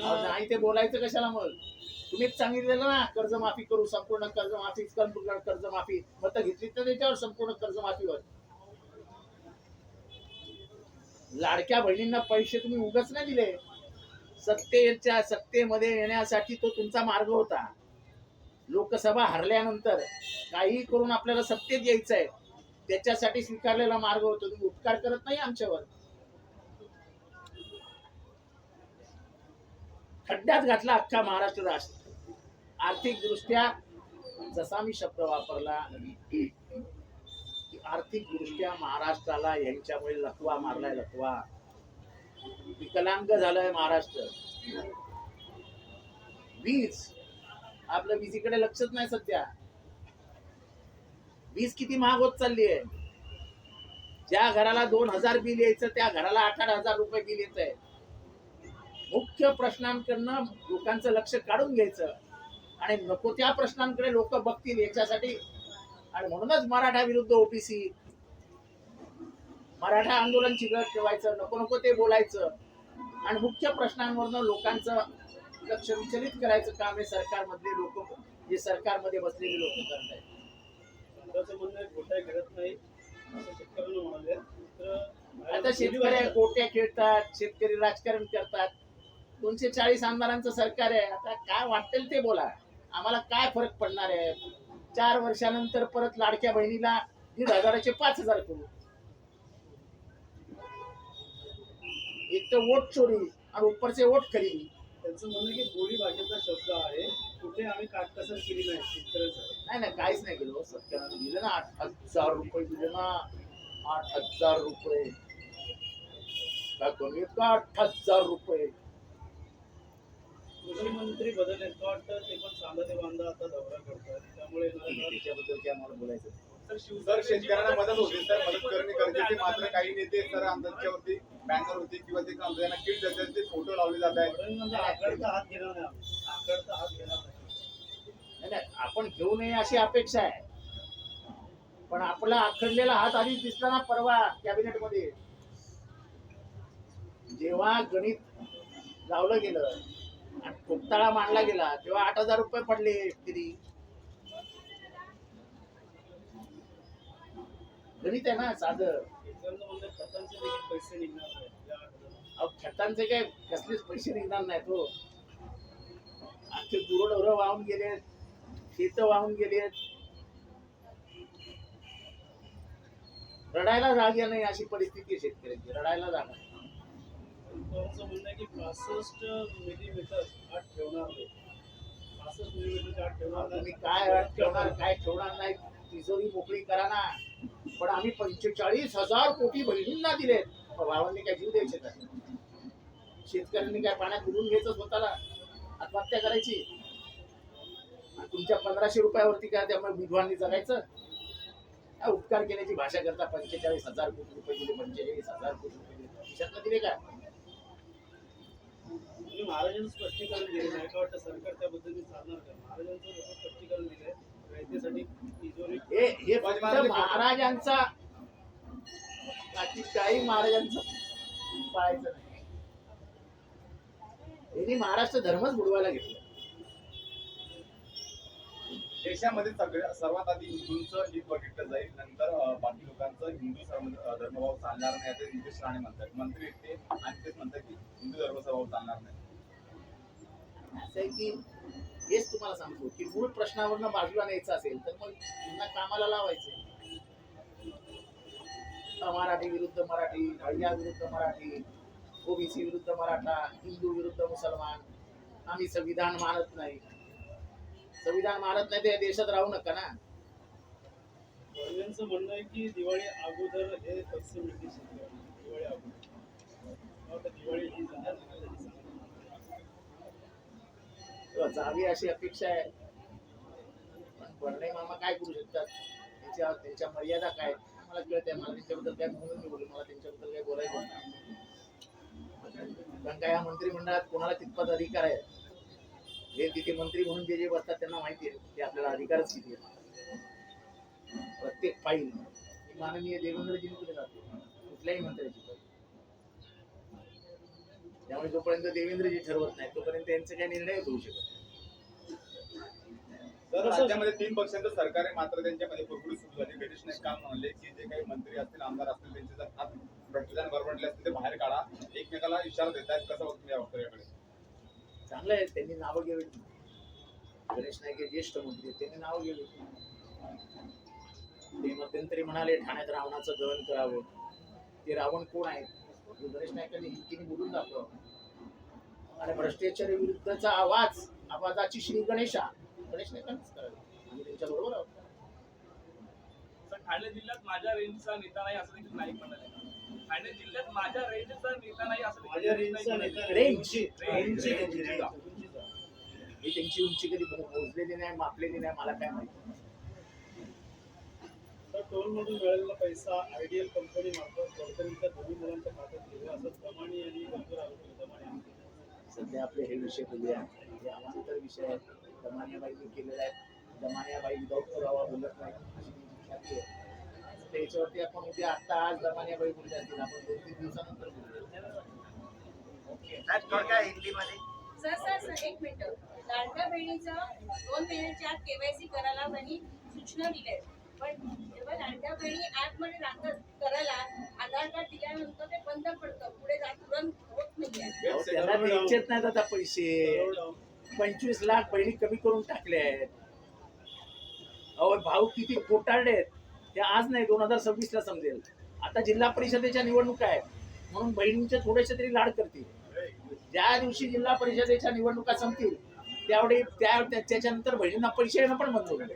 हो नाही ते बोलायचं कशाला मग? तुम्हीच सांगितलेलं ना कर्जमाफी करू संपूर्ण कर्जमाफी संपूर्ण कर्जमाफी. मत घेतली तर त्याच्यावर संपूर्ण कर्जमाफीवर लाडक्या बहिणींना पैसे तुम्ही उगच नाही दिले. सत्तेच्या सत्तेमध्ये येण्यासाठी तो तुमचा मार्ग होता. लोकसभा हरल्यानंतर काही करून आपल्याला सत्तेत यायचं आहे त्याच्यासाठी स्वीकारलेला मार्ग होतो. तुम्ही उपकार करत नाही आमच्यावर. खड्ड्यात घातला अख्खा महाराष्ट्र राष्ट्र. आर्थिक दृष्ट्या जसा मी शब्द वापरला आर्थिक दृष्ट्या महाराष्ट्राला यांच्यामुळे लकवा मारलाय लकवा. विकलांग झालाय महाराष्ट्र. वीज. आपलं विजेकडे लक्षच नाही सध्या. वीज किती महाग होत चालली आहे. ज्या घराला दोन हजार बिल यायचं त्या घराला आठ आठ हजार रुपये बिल येत आहे मुख्य प्रश्नांकडनं लोकांचं लक्ष काढून घ्यायचं. आणि नको त्या प्रश्नांकडे लोक बघतील याच्यासाठी. आणि म्हणूनच मराठा विरुद्ध ओबीसी मराठा आंदोलन चिघळत ठेवायचं नको नको ते बोलायचं. आणि मुख्य प्रश्नांवरनं लोकांचं लक्ष विचलित करायचं काम हे सरकारमधले लोक जे सरकारमध्ये बसलेले लोक करत आहेत घडत नाही असं शेतकऱ्यांना म्हणाले. तर आता शेतकरी कोट्या खेळतात शेतकरी राजकारण करतात. दोनशे चाळीस आमदारांचं सरकार आहे. आता काय वाटेल ते बोला. आम्हाला काय फरक पडणार आहे? चार वर्षानंतर परत लाडक्या बहिणीला दीड हजाराचे पाच हजार करू. एक तर वोट चोरी आणि उपरचे वोट खरेदी. त्यांचं म्हणणं की गोळी भाषेचा शब्द आहे. कुठे आम्ही काटकसर केली नाही शेतकऱ्याचं नाही नाही काहीच नाही केलं सत्यानं दिलं ना आठ हजार रुपये दिले ना आठ हजार रुपये. काय कमी का आठ हजार रुपये. कृषी मंत्री बदल आहेत वाटतं? ते पण सांगा ते बांधा आता दौरा करतात त्यामुळे त्याच्याबद्दल काय मला बोलायचं शिवसेनेची शेतकऱ्यांना मदत होती तर मदत करणे गरजेचे मात्र काही नेते तर आमदारच्यावरती बॅनर होते किंवा ते त्यांना किट देतात ते फोटो लावले जात आहेत. आकडता हात घेणार नाही आम्ही. आकडता हात घेणार नाही. आपण घेऊ नये अशी अपेक्षा आहे. पण आपला आखडलेला हात आधीच दिसला ना परवा कॅबिनेटमध्ये जेव्हा गणित लावलं गेलं खोकताळा मांडला गेला तेव्हा आठ हजार रुपये पडले तरी गणित आहे ना साध. खतांचे पैसे काय कसलेच पैसे निघणार नाहीत हो. आमचे गुरढोरं वाहून गेलेत शेत वाहून गेलेत. रडायला जागा नाही अशी परिस्थिती शेतकऱ्यांची रडायला जागा नाही. त्यांचं म्हणणं आहे की पासष्ट मिलीमीटर आठ ठेवणार नाही. पासष्ट मिलीमीटर आठ ठेवणार नाही. काय आठ ठेवणार काय ठेवणार नाही? तिजोरी मोकळी करा ना. पण आम्ही पंचेचाळीस हजार कोटी बहिणींना दिलेत. भावांनी काय जीव द्यायचे का? शेतकऱ्यांनी काय पाण्यात बुडून घ्यायचं स्वतःला? आत्महत्या करायची? तुमच्या पंधराशे रुपयावरती काय त्यामुळे विधवांनी जगायचं? काय उपकार केल्याची भाषा करता पंचेचाळीस हजार कोटी रुपये दिले पंचेचाळीस हजार कोटी रुपये दिले. दिले का? तुम्ही महाराजांचं स्पष्टीकरण दिलं नाही का वाटतं सरकार त्या पद्धतीने चालणार का? महाराजांचं जसं स्पष्टीकरण दिलंय रयतेसाठी तिजोरी हे हे फक्त महाराजांचा बाकी काही महाराजांचं पाळायचं नाही. यांनी महाराष्ट्र धर्मच बुडवायला घेतला. देशामध्ये सगळ्या सर्वात आधी हिंदूंचं हित बघितलं जाईल. नंतर अं, बाकी लोकांचं हिंदू सर्व- अं, धर्मभाव चालणार नाही असं नितेश राणे म्हणतात. मंत्री आहेत ते आणि तेच म्हणतात की हिंदू धर्मस्वभाव चालणार नाही आहे की हेच तुम्हाला सांगतो की मूळ प्रश्नावरनं बाजूला न्यायचं असेल तर मग पुन्हा कामाला लावायचं. मराठी विरुद्ध मराठी हळिया विरुद्ध मराठी ओबीसी विरुद्ध मराठा हिंदू विरुद्ध मुसलमान आम्ही संविधान मानत नाही. संविधान मानत नाही तर या देशात राहू नका ना. फडणवीसांचं म्हणणं आहे की दिवाळी अगोदर हे दिवाळी अगोदर. दिवाळी जावी अशी अपेक्षा आहे. पण बर्णे मामा काय करू शकतात? त्यांच्या त्यांच्या मर्यादा काय? मला कळत आहे मला त्यांच्याबद्दल काय म्हणून मी बोलू मला त्यांच्याबद्दल काय बोलायचं नाही. कारण काय या मंत्रिमंडळात कोणाला तितपत अधिकार आहे? हे तिथे मंत्री म्हणून जे जे बसतात त्यांना माहिती आहे. ते आपल्याला अधिकारच किती आहे? प्रत्येक फाईल माननीय देवेंद्रजींकडे जाते कुठल्याही मंत्र्याची त्यामुळे जोपर्यंत देवेंद्रजी ठरवत नाही तोपर्यंत त्यांचे काही निर्णय होऊ शकत तर राज्यामध्ये तीन पक्षांचं सरकार आहे मात्र त्यांच्यामध्ये कुरकुरी सुरू झाली? गणेश नाईक काल म्हणाले की जे काही मंत्री असतील आमदार असतील त्यांचे जर हात भ्रष्टाचार बरबडले असतील ते बाहेर काढा. एकमेकाला इशारा देत आहेत. कसं बघतो या वक्तव्याकडे? चांगलं आहे. त्यांनी नावं घ्यावी गणेश नाईक हे ज्येष्ठ मंत्री आहेत, त्यांनी नावं घ्यावी ते मध्यंतरी म्हणाले ठाण्यात रावणाचं दहन करावं. ते रावण कोण आहे गणेश नाईकांनी हिमतीने बोलून दाखव आणि भ्रष्टाचारी विरुद्धचा आवाज आवाजाची श्री गणेशा गणेश नाईकांनीच करावी आम्ही त्यांच्या बरोबर आहोत ठाणे जिल्ह्यात माझ्या रेंजचा नेता नाही असं देखील नाईक म्हणाले ठाणे जिल्ह्यात माझ्या रेंजचा नेता नाही असं माझ्या रेंजचा. नेता रेंज. उंची. रेंज. रेंज. रेंज. मी त्यांची उंची कधी मोजलेली नाही मापलेली नाही मला काय माहिती तर टोल मधून मिळालेला पैसा आयडियल कंपनी मार्फत गडकरींच्या दोन्ही मुलांच्या खात्यात गेला असं दमानी यांनी गंभीर आरोप. सध्या आपले हे विषय बोलूया हे आमचे तर विषय आहेत. दमानियाबाईंनी केलेला आहे दमानियाबाई विदाऊट पुरावा बोलत नाही. अशी त्यांची ख्याती आहे. त्याच्यावरती आपण उद्या आता आज दमानियाबाई बोलल्या असतील. आपण दोन तीन दिवसानंतर बोलूया. सर सर सर एक मिनिट. लाडक्या बहिणीचं दोन महिन्याच्या आत केवायसी करायला त्यांनी सूचना दिल्या आहेत. पण जेव्हा लाडक्या बहिणी ऍपमध्ये लागतात करायला आधार कार्ड दिल्यानंतर ते बंद पडतं. पुढे जा तुरंत होत नाही अहो, त्याला द्यायचेच नाहीत आता पैसे. पंचवीस लाख बहिणी कमी करून टाकले आहेत. अहो भाऊ किती खोटारडे आहेत. ते आज नाही दोन हजार सव्वीस ला समजेल. आता जिल्हा परिषदेच्या निवडणुका आहेत. म्हणून बहिणींचे थोडेसे तरी लाड करतील. ज्या दिवशी जिल्हा परिषदेच्या निवडणुका संपतील त्यावेळी त्या त्या- त्याच्यानंतर बहिणींना पैसे येणं पण बंद होईल